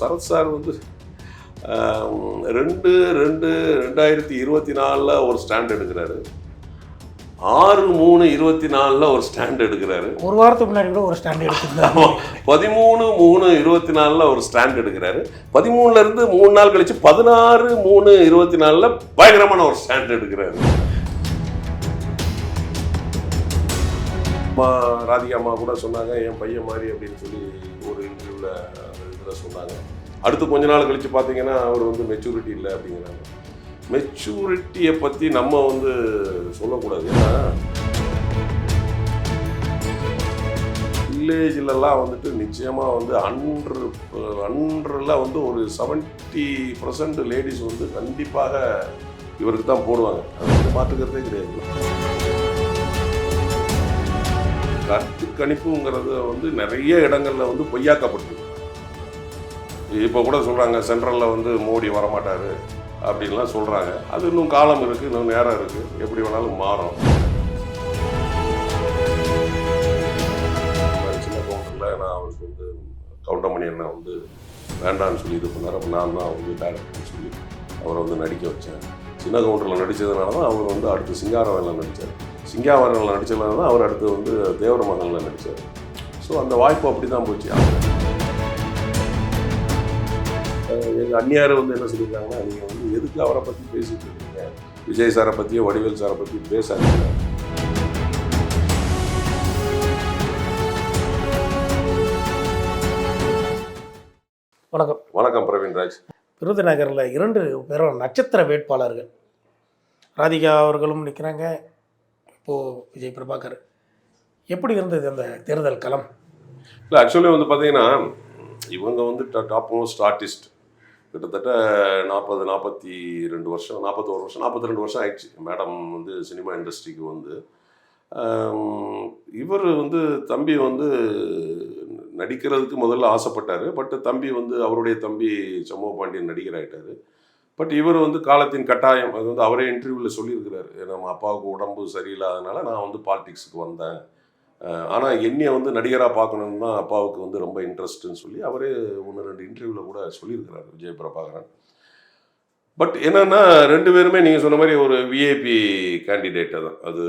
Sarath sir வந்து ரெண்டு ரெண்டு ரெண்டாயிரத்தி இருபத்தி நாலில் ஒரு ஸ்டாண்ட் எடுக்கிறாரு. ஆறு மூணு இருபத்தி நாலில் ஒரு ஸ்டாண்ட் எடுக்கிறாரு. ஒரு வாரத்துக்கு முன்னாடி கூட ஒரு ஸ்டாண்ட் எடுத்திருந்தாங்க பதிமூணு மூணு இருபத்தி நாலில் ஒரு ஸ்டாண்ட் எடுக்கிறாரு. பதிமூணுல இருந்து மூணு நாள் கழிச்சு பதினாறு மூணு இருபத்தி நாலில் பயங்கரமான ஒரு ஸ்டாண்ட் எடுக்கிறாரு. அம்மா ராதிகா அம்மா கூட சொன்னாங்க என் பையன் மாதிரி அப்படின்னு சொல்லி ஒரு இன்டர்வியூவில் இதில் சொன்னாங்க. அடுத்து கொஞ்ச நாள் கழித்து பார்த்தீங்கன்னா அவர் வந்து மெச்சூரிட்டி இல்லை அப்படிங்கிறாங்க. மெச்சூரிட்டியை பற்றி நம்ம வந்து சொல்லக்கூடாது. ஏன்னா வில்லேஜ்லலாம் வந்துட்டு நிச்சயமாக வந்து அன்று அன்றில் வந்து ஒரு செவன்ட்டி பர்சன்ட் லேடிஸ் வந்து கண்டிப்பாக இவருக்கு தான் போடுவாங்க. அது வந்து மாற்றுக்கிறதே கிடையாது. கருத்து கணிப்புங்கிறது வந்து நிறைய இடங்களில் வந்து பொய்யாக்கப்பட்டிருக்கு இப்போ கூட சொல்கிறாங்க சென்ட்ரலில் வந்து மோடி வரமாட்டார் அப்படின்லாம் சொல்கிறாங்க அது இன்னும் காலம் இருக்குது இன்னும் நேரம் இருக்குது எப்படி வேணாலும் மாறும். சின்ன கவுண்டரில் நான் அவருக்கு வந்து கவுண்டமணி அண்ணன் வந்து வேண்டாம்னு சொல்லி இது பண்ணார். அப்போ நான் தான் வந்து டேரக்டர்னு சொல்லி அவரை வந்து நடிக்க வச்சேன். சின்ன கவுண்டரில் நடித்ததுனால தான் அவர் வந்து அடுத்து சிங்காரவேலில் நடித்தார் சிங்காரவேலில் நடித்ததுனால தான் அவர் அடுத்து வந்து தேவர மகனில் நடித்தார் ஸோ அந்த வாய்ப்பு அப்படி தான் போச்சு எங்கள் அந்நியார் வந்து என்ன சொல்லியிருக்காங்கன்னா நீங்கள் வந்து எதுக்கு அவரை பற்றி பேசிட்டு இருக்கீங்க? விஜய் சாரை பற்றியோ வடிவேல் சாரை பற்றி பேசாதீங்க. வணக்கம். வணக்கம் பிரவீன் ராஜ். விருதுநகரில் இரண்டு பேரும் நட்சத்திர வேட்பாளர்கள். ராதிகா அவர்களும் நிற்கிறாங்க. இப்போது விஜய் பிரபாகர் எப்படி இருந்தது அந்த தேர்தல் களம்? இல்லை ஆக்சுவலி வந்து பார்த்தீங்கன்னா இவங்க வந்து டாப் மோஸ்ட் ஆர்டிஸ்ட் கிட்டத்தட்ட நாற்பது நாற்பத்தி ரெண்டு வருஷம் நாற்பத்தோரு வருஷம் நாற்பத்தி ரெண்டு வருஷம் ஆயிடுச்சு. மேடம் வந்து சினிமா இண்டஸ்ட்ரிக்கு வந்து. இவர் வந்து தம்பி வந்து நடிக்கிறதுக்கு முதல்ல ஆசைப்பட்டார். பட் தம்பி வந்து அவருடைய தம்பி சமூக பாண்டியன் நடிகர் ஆகிட்டார் பட் இவர் வந்து காலத்தின் கட்டாயம் அது வந்து அவரே இன்டர்வியூவில் சொல்லியிருக்கிறாரு. நம்ம அப்பாவுக்கு உடம்பு சரியில்லாதனால நான் வந்து பாலிடிக்ஸுக்கு வந்தேன். ஆனால் என்னையை வந்து நடிகராக பார்க்கணுன்னு தான் அப்பாவுக்கு வந்து ரொம்ப இன்ட்ரெஸ்ட்டுன்னு சொல்லி அவரே ஒன்று ரெண்டு இன்டர்வியூவில் கூட சொல்லியிருக்கிறாரு விஜய் பிரபாகரன் பட் என்னன்னா ரெண்டு பேருமே நீங்கள் சொன்ன மாதிரி ஒரு விஐபி கேண்டிடேட்டை தான். அது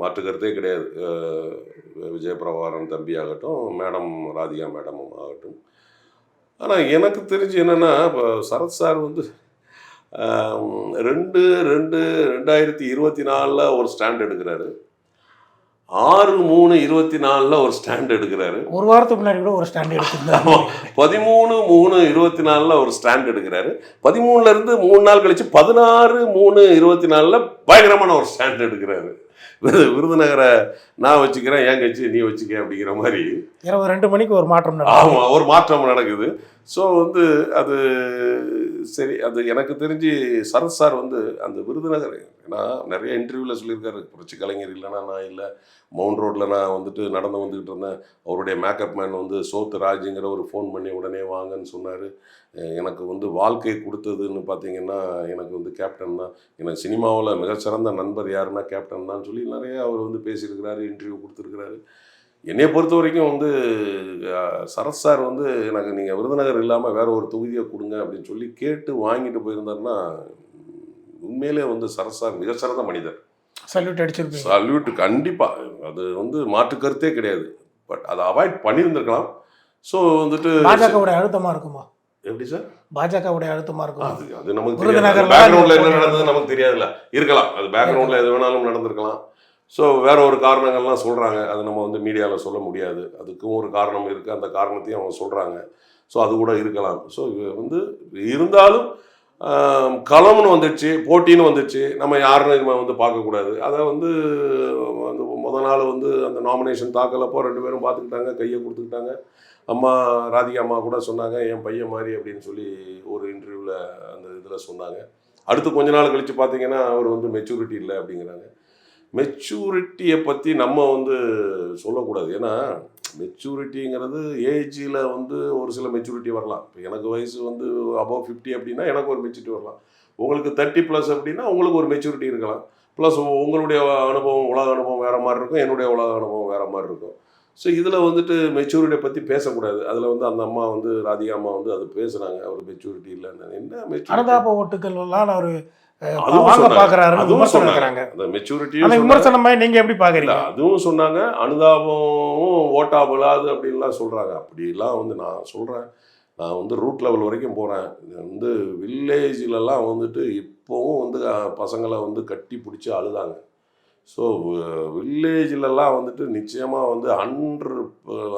மாற்றுக்கிறதே கிடையாது. அஹ் விஜய் பிரபாகரன் தம்பி ஆகட்டும் மேடம் ராதிகா மேடமும் ஆகட்டும். ஆனால் எனக்கு தெரிஞ்சு என்னென்னா இப்போ சரத் சார் வந்து ரெண்டு ரெண்டு ரெண்டாயிரத்தி இருபத்தி நாலில் ஒரு ஸ்டாண்ட் எடுக்கிறாரு. ஆறு மூணு இருபத்தி நாலில் ஒரு ஸ்டாண்ட் எடுக்கிறாரு. ஒரு வாரத்துக்கு முன்னாடி கூட ஒரு ஸ்டாண்ட் எடுத்திருந்தாங்க பதிமூணு மூணு இருபத்தி நாலில் ஒரு ஸ்டாண்ட் எடுக்கிறாரு. பதிமூணுல இருந்து மூணு நாள் கழிச்சு பதினாறு மூணு இருபத்தி நாலில் பயங்கரமான ஒரு ஸ்டாண்ட் எடுக்கிறாரு. விருதுநகரை நான் வச்சுக்கிறேன் என் கட்சி நீ வச்சுக்க அப்படிங்கிற மாதிரி. இரவு ரெண்டு மணிக்கு ஒரு மாற்றம் ஆமாம் ஒரு மாற்றம் நடக்குது. ஸோ வந்து அது சரி அது எனக்கு தெரிஞ்சு சரத் சார் வந்து அந்த விருதுநகர் ஏன்னா நிறைய இன்டர்வியூவில் சொல்லியிருக்காரு. புரட்சி கலைஞர் இல்லைன்னா நான் இல்லை. மவுண்ட் ரோட்டில் நான் வந்துட்டு நடந்து வந்துக்கிட்டு இருந்தேன். அவருடைய மேக்கப் மேன் வந்து சோத்து ராஜுங்கிற ஒரு ஃபோன் பண்ணி உடனே வாங்கன்னு சொன்னார். எனக்கு வந்து வாழ்க்கை கொடுத்ததுன்னு பார்த்தீங்கன்னா எனக்கு வந்து கேப்டன் தான். எனக்கு சினிமாவில் மிகச்சிறந்த நண்பர் யாருன்னா கேப்டன் தான் சொல்லி நிறைய அவர் வந்து பேசியிருக்கிறாரு இன்டர்வியூ கொடுத்துருக்கிறாரு. என்னை பொறுத்த வரைக்கும் வந்து சரத் சார் வந்து எனக்கு நீங்கள் விருதுநகர் இல்லாமல் வேற ஒரு தொகுதியை கொடுங்க அப்படின்னு சொல்லி கேட்டு வாங்கிட்டு போயிருந்தாருன்னா உண்மையிலே வந்து சரத் சார் மிகச்சிறந்த மனிதர். சல்யூட் அடிச்சிருப்பீங்க. சல்யூட் கண்டிப்பாக அது வந்து மாற்று கருத்தே கிடையாது. பட் அதை அவாய்ட் பண்ணியிருந்திருக்கலாம். ஸோ வந்துட்டு பாஜகவுடைய அழுத்தமா இருக்குமா? எப்படி சார் பாஜகவுடைய அழுத்தமா இருக்குமா? அது அது நமக்கு தெரியாது. பேக்ரவுண்டில் என்ன நடந்தது நமக்கு தெரியாதுல்ல. இருக்கலாம். அது பேக்ரவுண்டில் எது வேணாலும் நடந்திருக்கலாம். ஸோ வேற ஒரு காரணங்கள்லாம் சொல்கிறாங்க அது நம்ம வந்து மீடியாவில் சொல்ல முடியாது. அதுக்கும் ஒரு காரணம் இருக்குது அந்த காரணத்தையும் அவங்க சொல்கிறாங்க ஸோ அது கூட இருக்கலாம். ஸோ வந்து இருந்தாலும் களம்னு வந்துடுச்சு போட்டின்னு வந்துடுச்சு நம்ம யாருன்னு நம்ம வந்து பார்க்கக்கூடாது. அதை வந்து அந்த முத நாள் வந்து அந்த நாமினேஷன் தாக்கலப்போ ரெண்டு பேரும் பார்த்துக்கிட்டாங்க கையை கொடுத்துக்கிட்டாங்க. அம்மா ராதிகா அம்மா கூட சொன்னாங்க என் பையன் மாதிரி அப்படின்னு சொல்லி ஒரு இன்டர்வியூவில் அந்த இதில் சொன்னாங்க. அடுத்து கொஞ்ச நாள் கழித்து பார்த்தீங்கன்னா அவர் வந்து மெச்சூரிட்டி இல்லை அப்படிங்கிறாங்க. மெச்சூரிட்டியை பற்றி நம்ம வந்து சொல்லக்கூடாது. ஏன்னா மெச்சூரிட்டிங்கிறது ஏஜில் வந்து ஒரு சில மெச்சூரிட்டி வரலாம். இப்போ எனக்கு வயசு வந்து அபவ் ஃபிஃப்டி அப்படின்னா எனக்கு ஒரு மெச்சூரிட்டி வரலாம். உங்களுக்கு தேர்ட்டி ப்ளஸ் அப்படின்னா உங்களுக்கு ஒரு மெச்சூரிட்டி இருக்கலாம். ப்ளஸ் உங்களுடைய அனுபவம் உலக அனுபவம் வேறு மாதிரி இருக்கும். என்னுடைய உலக அனுபவம் வேறு மாதிரி இருக்கும். ஸோ இதில் வந்துட்டு மெச்சூரிட்டியை பற்றி பேசக்கூடாது. அதில் வந்து அந்த அம்மா வந்து ராதிகா அம்மா வந்து அது பேசுகிறாங்க அவர் மெச்சூரிட்டி இல்லைன்னு. என்ன அனுதாப ஓட்டுகள் எல்லாம் அவர் அதுவும் சொன்னாங்க. அனுதாபமும் ஓட்டாபலாது அப்படின்லாம் சொல்றாங்க. அப்படிலாம் வந்து நான் சொல்றேன். நான் வந்து ரூட் லெவல் வரைக்கும் போறேன். இது வந்து வில்லேஜ்லலாம் வந்துட்டு இப்போவும் வந்து பசங்களை வந்து கட்டி பிடிச்சி அழுதாங்க. ஸோ வில்லேஜ்லலாம் வந்துட்டு நிச்சயமாக வந்து அன்று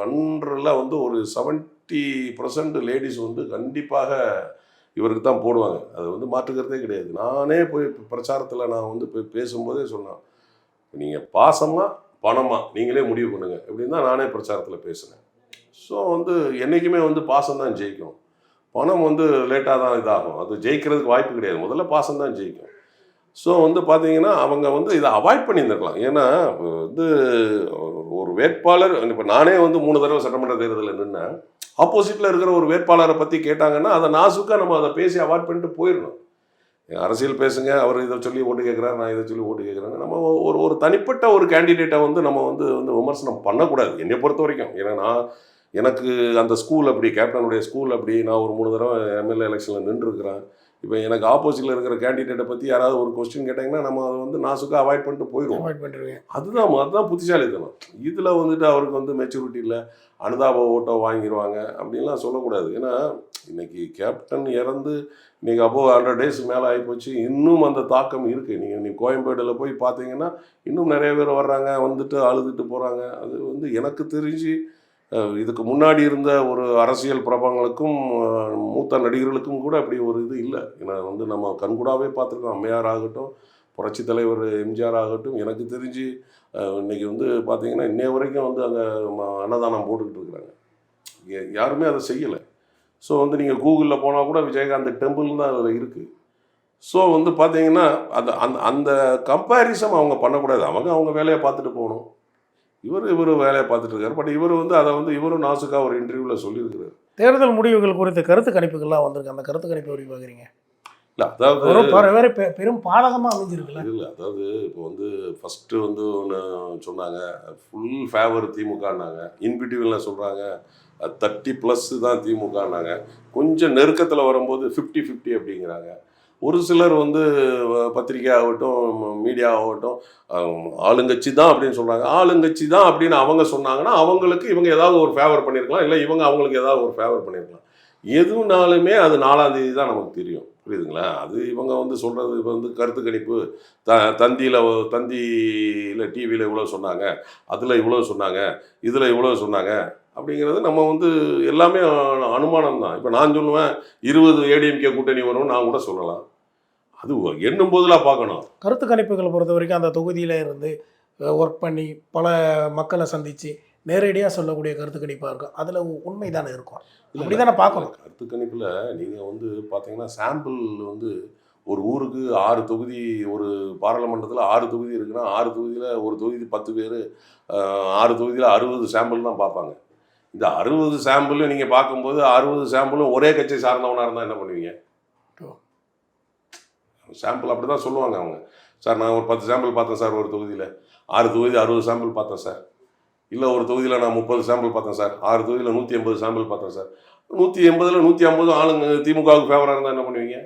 அன்றில் வந்து ஒரு செவன்ட்டி பர்சன்ட் லேடிஸ் வந்து கண்டிப்பாக இவருக்கு தான் போடுவாங்க. அது வந்து மாற்றுக்கிறதே கிடையாது. நானே போய் பிரச்சாரத்தில் நான் வந்து போய் பேசும்போதே சொன்னேன். நீங்கள் பாசமாக பணமாக நீங்களே முடிவு பண்ணுங்க. அப்படின்னு தான் நானே பிரச்சாரத்தில் பேசினேன். ஸோ வந்து என்றைக்குமே வந்து பாசம் தான் ஜெயிக்கும். பணம் வந்து லேட்டாக தான் இதாகும். அது ஜெயிக்கிறதுக்கு வாய்ப்பு கிடையாது. முதல்ல பாசம் தான் ஜெயிக்கும். ஸோ வந்து பார்த்தீங்கன்னா அவங்க வந்து இதை அவாய்ட் பண்ணியிருந்திருக்கலாம். ஏன்னா வந்து ஒரு- வேட்பாளர் இப்போ நானே வந்து மூணு தடவை சட்டமன்ற தேர்தலில் நின்னேன். ஆப்போசிட்டில் இருக்கிற ஒரு வேட்பாளரை பற்றி கேட்டாங்கன்னா அதை நாசுக்காக நம்ம அதை பேசி அவாய்ட் பண்ணிட்டு போயிடணும். அரசியல் பேசுங்க அவர் இதை சொல்லி ஓட்டு கேட்குறாரு நான் இதை சொல்லி ஓட்டு கேட்குறேன்னு நம்ம ஒரு ஒரு தனிப்பட்ட ஒரு கேண்டிடேட்டை வந்து நம்ம வந்து வந்து விமர்சனம் பண்ணக்கூடாது என்னை பொறுத்த வரைக்கும். ஏன்னா நான் எனக்கு அந்த ஸ்கூல் அப்படி கேப்டனுடைய ஸ்கூல் அப்படி நான் ஒரு மூணு தடவை எம்எல்ஏ எலெக்ஷனில் நின்றுருக்கிறேன். இப்போ எனக்கு ஆப்போசிட்டில் இருக்கிற கேண்டிடேட்டை பற்றி யாராவது ஒரு கொஸ்டின் கேட்டாங்கன்னா நம்ம அதை வந்து நாசுக்காக அவாய்ட் பண்ணிட்டு போயிடுவோம். அவாய்ட் பண்றீங்க அதுதான் அதுதான் புத்திசாலித்தனம். இதில் வந்துட்டு அவருக்கு வந்து மெச்சூரிட்டி இல்லை அனுதாப ஓட்டோ வாங்கிடுவாங்க அப்படின்லாம் சொல்லக்கூடாது. ஏன்னா இன்னைக்கு கேப்டன் இறந்து இன்னைக்கு அப்போ ஹண்ட்ரட் டேஸ் மேலே ஆகிப்போச்சு இன்னும் அந்த தாக்கம் இருக்குது நீங்கள் நீ கோயம்பேடில் போய் பார்த்தீங்கன்னா இன்னும் நிறைய பேர் வர்றாங்க வந்துட்டு அழுதுட்டு போகிறாங்க அது வந்து எனக்கு தெரிஞ்சு இதுக்கு முன்னாடி இருந்த ஒரு அரசியல் பிரபங்களுக்கும் மூத்த நடிகர்களுக்கும் கூட அப்படி ஒரு இது இல்லை. ஏன்னா வந்து நம்ம கண்கூடாவே பார்த்துருக்கோம். அம்மையார் ஆகட்டும் புரட்சி தலைவர் எம்ஜிஆர் ஆகட்டும் எனக்கு தெரிஞ்சு இன்னைக்கு வந்து பார்த்தீங்கன்னா இன்னைய வரைக்கும் வந்து அங்கே அன்னதானம் போட்டுக்கிட்டு இருக்கிறாங்க. யாருமே அதை செய்யலை. ஸோ வந்து நீங்கள் கூகுளில் போனால் கூட விஜயகாந்த் டெம்பிள் தான் அதில் இருக்குது ஸோ வந்து பார்த்தீங்கன்னா அந்த அந்த அந்த கம்பேரிசன் அவங்க பண்ணக்கூடாது. அவங்க அவங்க வேலையை பார்த்துட்டு போகணும். இவர் இவர் வேலையை பார்த்துட்டு இருக்காரு. பட் இவர் வந்து அதை வந்து இவரும் நாசுக்காக ஒரு இன்டர்வியூவில் சொல்லியிருக்கிறாரு. தேர்தல் முடிவுகள் குறித்த கருத்து கணிப்புகள்லாம் வந்திருக்கு. அந்த கருத்து கணிப்பு எப்படி பாக்குறீங்க இல்லை அதாவது வேற பெரும் பாதகமா அமைஞ்சிருக்குல்ல? இல்லை அதாவது இப்போ வந்து ஃபஸ்ட்டு வந்து ஒன்று சொன்னாங்க. Full favour திமுகன்னாங்க. இன்பிட்டிவில் சொல்கிறாங்க தேர்ட்டி ப்ளஸ் தான் திமுகன்னாங்க. கொஞ்சம் நெருக்கத்தில் வரும்போது ஃபிஃப்டி ஃபிஃப்டி அப்படிங்கிறாங்க. ஒரு சிலர் வந்து பத்திரிகை பத்திரிக்கை ஆகட்டும் மீடியா ஆகட்டும் ஆளுங்கட்சி தான் அப்படின்னு சொல்கிறாங்க ஆளுங்கட்சி தான் அப்படின்னு அவங்க சொன்னாங்கன்னா அவங்களுக்கு இவங்க ஏதாவது ஒரு ஃபேவர் பண்ணியிருக்கலாம் இல்லை இவங்க அவங்களுக்கு ஏதாவது ஒரு ஃபேவர் பண்ணியிருக்கலாம் எதுனாலுமே அது நாலாம் தேதி தான் நமக்கு தெரியும். புரியுதுங்களா? அது இவங்க வந்து சொல்கிறது இப்போ வந்து கருத்து கணிப்பு த தந்தியில் தந்தியில் டிவியில் இவ்வளோ சொன்னாங்க. அதில் இவ்வளோ சொன்னாங்க. இதில் இவ்வளோ சொன்னாங்க. அப்படிங்கிறது நம்ம வந்து எல்லாமே அனுமானம் தான் இப்போ நான் சொல்லுவேன் இருபது ஏடிஎம்கே கூட்டணி வரும்னு நான் கூட சொல்லலாம். அது எண்ணும் போதெல்லாம் பார்க்கணும். கருத்து கணிப்புகளை பொறுத்த வரைக்கும் அந்த தொகுதியில இருந்து ஒர்க் பண்ணி பல மக்களை சந்திச்சு நேரடியாக சொல்லக்கூடிய கருத்து கணிப்பாக இருக்கும். அதில் உண்மை தானே இருக்கும். இல்ல, அப்படிதானே பார்க்கணும். கருத்து கணிப்பில் நீங்கள் வந்து பார்த்தீங்கன்னா சாம்பிள் வந்து ஒரு ஊருக்கு ஆறு தொகுதி ஒரு பாராளுமன்றத்தில் ஆறு தொகுதி இருக்குன்னா ஆறு தொகுதியில் ஒரு தொகுதி பத்து பேர் ஆறு தொகுதியில் அறுபது சாம்பிள் தான் பார்ப்பாங்க. இந்த அறுபது சாம்பிள் நீங்கள் பார்க்கும்போது அறுபது சாம்பிளும் ஒரே கட்சி சார்ந்தவனாக இருந்தால் என்ன பண்ணுவீங்க. சாம்பிள் அப்படி தான் சொல்லுவாங்க அவங்க. சார் நான் ஒரு பத்து சாம்பிள் பார்த்தேன் சார் ஒரு தொகுதியில். ஆறு தொகுதி அறுபது சாம்பிள் பார்த்தேன் சார். இல்லை ஒரு தொகுதியில் நான் முப்பது சாம்பிள் பார்த்தேன் சார். ஆறு தொகுதியில் நூற்றி எண்பது சாம்பிள் பார்த்தேன் சார். நூற்றி எண்பதில் நூற்றி ஐம்பது ஆளுங்க திமுகவுக்கு ஃபேவராக இருந்தால் என்ன பண்ணுவீங்க?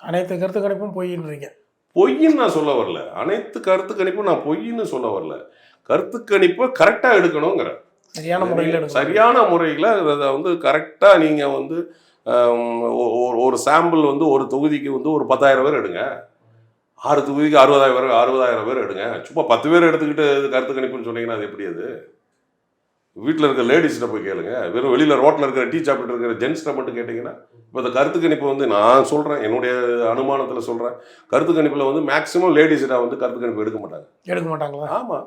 அனைத்து கருத்து கணிப்பும் பொய்ன்றீங்க. பொய்ன்னு நான் சொல்ல வரல. அனைத்து கருத்து கணிப்பும் நான் பொய்ன்னு சொல்ல வரல. கருத்து கணிப்பை கரெக்டாக எடுக்கணுங்கிற. சரியான முறையில் சரியான முறையில் அதை வந்து கரெக்டாக நீங்கள் வந்து ஒரு சாம்பிள் வந்து ஒரு தொகுதிக்கு வந்து ஒரு பத்தாயிரம் பேர் எடுங்க. ஆறு தொகுதிக்கு அறுபதாயிரம் பேர் அறுபதாயிரம் பேர் எடுங்க. சும்மா பத்து பேர் எடுத்துக்கிட்டு கருத்து கணிப்புன்னு சொன்னீங்கன்னா அது எப்படி அது? வீட்டில் இருக்க லேடிஸ்கிட்ட போய் கேளுங்க. வெறும் வெளியில் ரோட்டில் இருக்கிற டீ சாப்பிட்டு இருக்கிற ஜென்ஸ்கிட்ட மட்டும் கேட்டிங்கன்னா இப்போ இந்த கருத்து கணிப்பு வந்து நான் சொல்கிறேன் என்னுடைய அனுமானத்தில் சொல்கிறேன் கருத்து கணிப்பில் வந்து மேக்ஸிமம் லேடிஸ்கிட்ட வந்து கருத்து கணிப்பு எடுக்க மாட்டாங்க. எடுக்க மாட்டாங்களா? ஆமாம்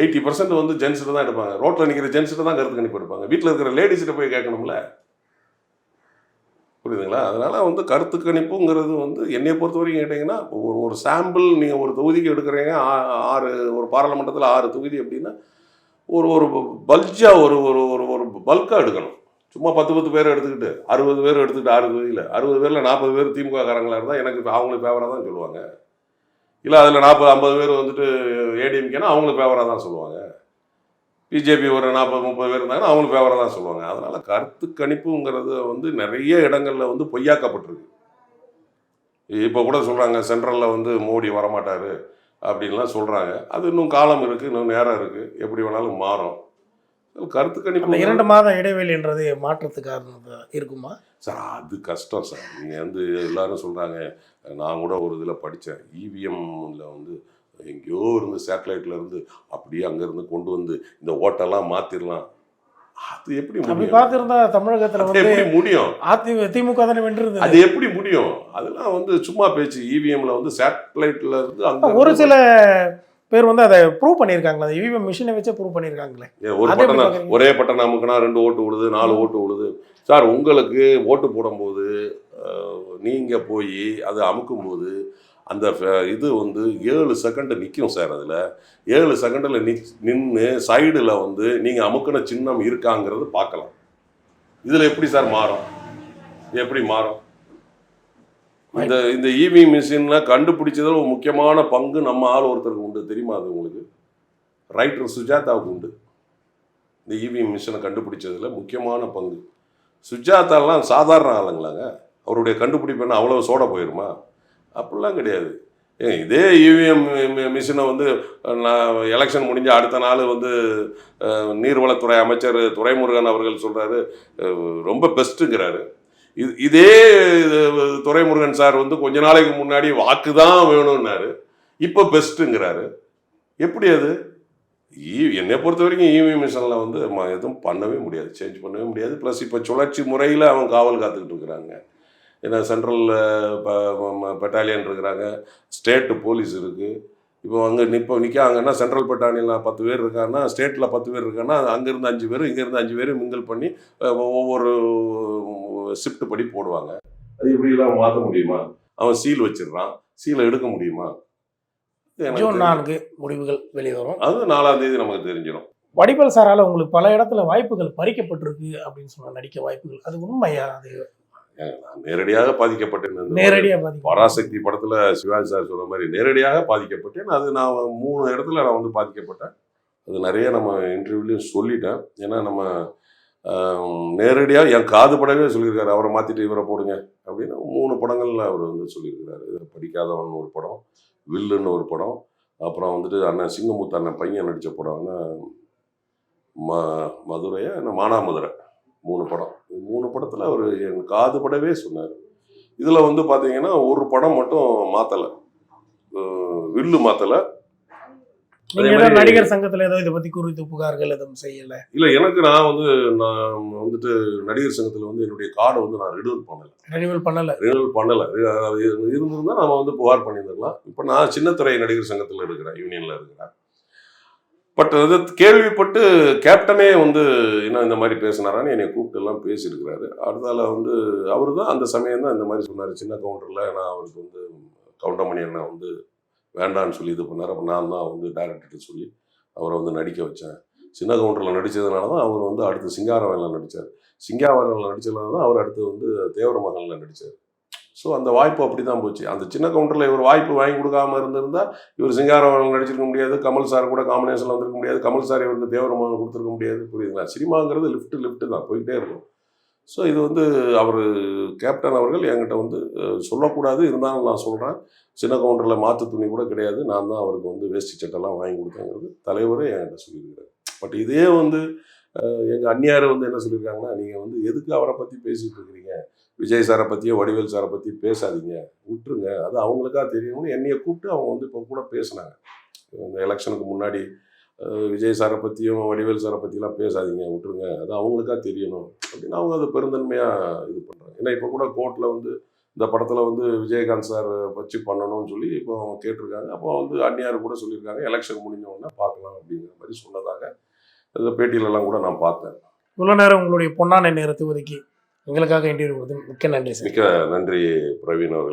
எயிட்டி பர்சன்ட் வந்து ஜென்ஸ்கிட்ட தான் எடுப்பாங்க. ரோட்டில் நிற்கிற ஜென்ஸ்கிட்ட தான் கருத்து கணிப்பு எடுப்பாங்க. வீட்டில் இருக்கிற லேடிஸ்கிட்ட போய் கேட்கணும்ல. புரியுதுங்களா? அதனால் வந்து கருத்து கணிப்புங்கிறது வந்து என்னை பொறுத்த வரைக்கும் கேட்டிங்கன்னா ஒரு ஒரு சாம்பிள் நீங்கள் ஒரு தொகுதிக்கு எடுக்கிறீங்க ஆ- ஆறு ஒரு பாராளுமன்றத்தில் ஆறு தொகுதி அப்படின்னா ஒரு ஒரு பல்ஜாக ஒரு ஒரு ஒரு ஒரு பல்காக எடுக்கணும். சும்மா பத்து பத்து பேர் எடுத்துக்கிட்டு அறுபது பேர் எடுத்துக்கிட்டு ஆறு தொகுதியில் அறுபது பேரில் நாற்பது பேர் திமுக காரங்களாக இருந்தால் எனக்கு அவங்களுக்கு ஃபேவராக தான் சொல்லுவாங்க. இல்லை அதில் நாற்பது ஐம்பது பேர் வந்துட்டு ஏடிஎம்கேனா அவங்களுக்கு ஃபேவராக தான் சொல்லுவாங்க. பிஜேபி ஒரு நாற்பது முப்பது பேர் இருந்தாங்கன்னா அவங்களுக்கு ஃபேவராக தான் சொல்லுவாங்க. அதனால கருத்து கணிப்புங்கிறது வந்து நிறைய இடங்கள்ல வந்து பொய்யாக்கப்பட்டிருக்கு. இப்போ கூட சொல்றாங்க சென்ட்ரல்ல வந்து மோடி வரமாட்டாரு அப்படின்லாம் சொல்றாங்க. அது இன்னும் காலம் இருக்கு இன்னும் நேரம் இருக்கு. எப்படி வேணாலும் மாறும். கருத்து கணிப்பு இரண்டு மாத இடைவெளின்றது மாற்றத்துக்காக இருக்குமா? சார் அது கஷ்டம் சார். நீங்கள் வந்து எல்லாரும் சொல்கிறாங்க நான் கூட ஒரு இதில் படித்தேன் இவிஎம்ல வந்து எங்கேயோ இருந்து சேட்டலைட்ல இருந்து அப்படியே அங்கேருந்து கொண்டு வந்து இந்த ஓட்டெல்லாம் மாற்றிடலாம் அது எப்படி அப்படி பார்த்திருந்தா தமிழகத்துல வந்து எப்படி முடியும்? அதி திமுக தானே வென்றிருந்தது. அது எப்படி முடியும்? அதெல்லாம் வந்து சும்மா பேச்சு. இவிஎம்ல வந்து சேட்டலைட்ல இருந்து அங்க ஒரு சில பேர் வந்து அதை ப்ரூவ் பண்ணியிருக்காங்களா. அந்த இவிஎம் மிஷினை வச்சே ப்ரூவ் பண்ணியிருக்காங்களே. ஒரு பார்க்கறீங்க? ஒரே பட்டன் அமுக்குனா ரெண்டு ஓட்டு விழுது நாலு ஓட்டு விழுது. சார் உங்களுக்கு ஓட்டு போடும்போது அஹ், நீங்க போய் அதை அமுக்கும்போது அந்த இது வந்து ஏழு செகண்டு நிற்கும் சார் அதில். ஏழு செகண்டில் நி நின்று சைடில் வந்து நீங்கள் அமுக்குன சின்னம் இருக்காங்கிறது பார்க்கலாம். இதில் எப்படி சார் மாறும்? எப்படி மாறும்? இந்த இந்த இவி மிஷின்ல கண்டுபிடிச்சதில் ஒரு முக்கியமான பங்கு நம்ம ஆள் ஒருத்தருக்கு உண்டு. தெரியுமா அது உங்களுக்கு? ரைட்டர் சுஜாதாவுக்கு உண்டு. இந்த இவி மிஷினை கண்டுபிடிச்சதில் முக்கியமான பங்கு. சுஜாதாலாம் சாதாரண ஆளுங்களாங்க. அவருடைய கண்டுபிடிப்பு என்ன அவ்வளோ சோட போயிருமா? அப்படிலாம் கிடையாது. இதே இவிஎம் மிஷினை வந்து நான் எலெக்ஷன் முடிஞ்ச அடுத்த நாள் வந்து நீர்வளத்துறை அமைச்சர் துரைமுருகன் அவர்கள் சொல்கிறாரு ரொம்ப பெஸ்ட்டுங்கிறாரு இது இதே துரைமுருகன் சார் வந்து கொஞ்ச நாளைக்கு முன்னாடி வாக்கு தான் வேணும்னாரு. இப்போ பெஸ்ட்டுங்கிறாரு எப்படி அது? ஈ- என்னை பொறுத்த வரைக்கும் இவி மிஷனில் வந்து ம- எதுவும் பண்ணவே முடியாது. சேஞ்ச் பண்ணவே முடியாது. ப்ளஸ் இப்போ சுழற்சி முறையில் அவங்க காவல் காத்துக்கிட்டு இருக்கிறாங்க. ஏன்னா சென்ட்ரல் பெட்டாலியன் இருக்கிறாங்க. ஸ்டேட்டு போலீஸ் இருக்குது இப்போ அங்கே நிப்போ நிற்காங்கன்னா சென்ட்ரல் பெட்டாலியனில் பத்து பேர் இருக்காங்கன்னா ஸ்டேட்டில் பத்து பேர் இருக்காங்கன்னா அங்கேருந்து அஞ்சு பேர் இங்கேருந்து அஞ்சு பேர் மிங்கிள் பண்ணி ஒவ்வொரு ஷிஃப்ட் படி போடுவாங்க. அது இப்படிலாம் மாற்ற முடியுமா? அவன் சீல் வச்சிடுறான். சீலை எடுக்க முடியுமா? ஜூன். நான்கு முடிவுகள் வெளிவரும் அது நாலாம் தேதி நமக்கு தெரிஞ்சிடும். வடிவேல் சாரால உங்களுக்கு பல இடத்துல வாய்ப்புகள் பறிக்கப்பட்டிருக்கு அப்படின்னு சொன்ன நடிக்க வாய்ப்புகள். அது உண்மையா? அது நான் நேரடியாக பாதிக்கப்பட்டேன் இந்த நேரடியா பாதிக்கும் பராசக்தி படத்துல சிவாஜி சார் சொன்ன மாதிரி நேரடியாக பாதிக்கப்பட்டேன். அது நான் மூணு இடத்துல நான் வந்து பாதிக்கப்பட்டேன். அது நிறைய நம்ம இன்டர்வியூலையும் சொல்லிட்டேன். ஏன்னா நம்ம நேரடியாக என் காது படவே சொல்லியிருக்காரு. அவரை மாற்றிட்டு இவரை போடுங்க அப்படின்னு மூணு படங்கள்ல அவர் வந்து சொல்லியிருக்கிறாரு இது படிக்காதவன் ஒரு படம் வில்லுன்னு ஒரு படம் அப்புறம் வந்துட்டு அண்ணன் சிங்கமுத்து அண்ணன் பையன் நடித்த படம்னா ம மதுரையா மானாமதுரை. மூணு படம். மூணு படத்தில் அவர் என் காது படவே சொன்னார். இதில் வந்து பார்த்தீங்கன்னா ஒரு படம் மட்டும் மாற்றலை வில்லு மாற்றலை நடிகர் சங்கத்துல ஏதோ இதை பத்தி குறித்து புகார்கள் எதுவும் செய்யல? இல்லை எனக்கு நான் வந்து நான் வந்துட்டு நடிகர் சங்கத்தில் வந்து என்னுடைய கார்டை வந்து நான் ரினியூவல் பண்ணலை. ரெனிவல் பண்ணல. ரினியூவல் பண்ணலை. இருந்திருந்தா நம்ம வந்து புகார் பண்ணியிருந்திருக்கலாம் இப்போ நான் சின்னத்துறை நடிகர் சங்கத்தில் இருக்கிறேன் யூனியனில் இருக்கிறேன். பட் அது கேள்விப்பட்டு கேப்டனே வந்து என்ன இந்த மாதிரி பேசினாரான்னு என்னை கூப்பிட்டு எல்லாம் பேசியிருக்கிறாரு. அடுத்தால வந்து அவர் தான் அந்த சமயம் தான் இந்த மாதிரி சொன்னார். சின்ன கவுண்டரில் நான் அவருக்கு வந்து கவுண்டமணி அண்ணா வந்து வேண்டான்னு சொல்லி இது பண்ணார். அப்போ நான் தான் வந்து டேரக்டர்கிட்ட சொல்லி அவரை வந்து நடிக்க வச்சேன். சின்ன கவுண்டரில் நடித்ததுனால தான் அவர் வந்து அடுத்து சிங்காரவேலில் நடித்தார் சிங்காரவேலில் நடித்ததுனால தான் அவர் அடுத்து வந்து தேவர மகனில் நடித்தார் ஸோ அந்த வாய்ப்பு அப்படி தான் போச்சு. அந்த சின்ன கவுண்டரில் இவர் வாய்ப்பு வாங்கி கொடுக்காம இருந்திருந்தால் இவர் சிங்காரவேலன் நடிச்சிருக்க முடியாது கமல் சார் கூட காம்பினேஷனில் வந்திருக்க முடியாது கமல் சார் இவருக்கு தேவரமாக கொடுத்துருக்க முடியாது புரியுதுங்களா? சினிமாங்கிறது லிஃப்ட்டு லிஃப்ட்டு தான் போயிட்டே இருக்கும். ஸோ இது வந்து அவர் கேப்டன் அவர்கள் என்கிட்ட வந்து சொல்லக்கூடாது இருந்தாலும் நான் சொல்கிறேன் சின்ன கவுண்டரில் மாற்று துணி கூட கிடையாது. நான் தான் அவருக்கு வந்து வேஷ்டி சட்டெல்லாம் வாங்கி கொடுத்தேங்கிறது தலைவரே என்கிட்ட சொல்லியிருக்கிறார் பட் இதே வந்து எங்கள் அந்நியார் வந்து என்ன சொல்லியிருக்காங்கன்னா நீங்கள் வந்து எதுக்கு அவரை பற்றி பேசிகிட்டு இருக்கிறீங்க? விஜய் சாரை பற்றியோ வடிவேல் சாரை பற்றி பேசாதீங்க. விட்டுருங்க. அது அவங்களுக்கா தெரியணும்னு என்னையை கூப்பிட்டு அவங்க வந்து இப்போ கூட பேசினாங்க. இந்த எலெக்ஷனுக்கு முன்னாடி விஜய் சாரை பற்றியும் வடிவேல் சாரை பற்றிலாம் பேசாதீங்க. விட்டுருங்க. அது அவங்களுக்காக தெரியணும். அப்படின்னு அவங்க அதை பெருந்தன்மையாக இது பண்ணுறாங்க ஏன்னா இப்போ கூட கோர்ட்டில் வந்து இந்த படத்தில் வந்து விஜயகாந்த் சார் வச்சு பண்ணணும்னு சொல்லி இப்போ அவங்க கேட்டிருக்காங்க. அப்போ வந்து அந்நியார் கூட சொல்லியிருக்காங்க. எலெக்ஷன் முடிஞ்ச உடனே பார்க்கலாம் அப்படிங்கிற மாதிரி சொன்னதாக இந்த பேட்டியிலலாம் கூட நான் பார்த்தேன். இவ்வளோ நேரம் உங்களுடைய பொன்னான நேரத்தை ஒதுக்கி எங்களுக்காக இன்டர்வியூ கொடுத்து மிக்க நன்றி சார் மிக்க நன்றி பிரவீன் அவர்களே.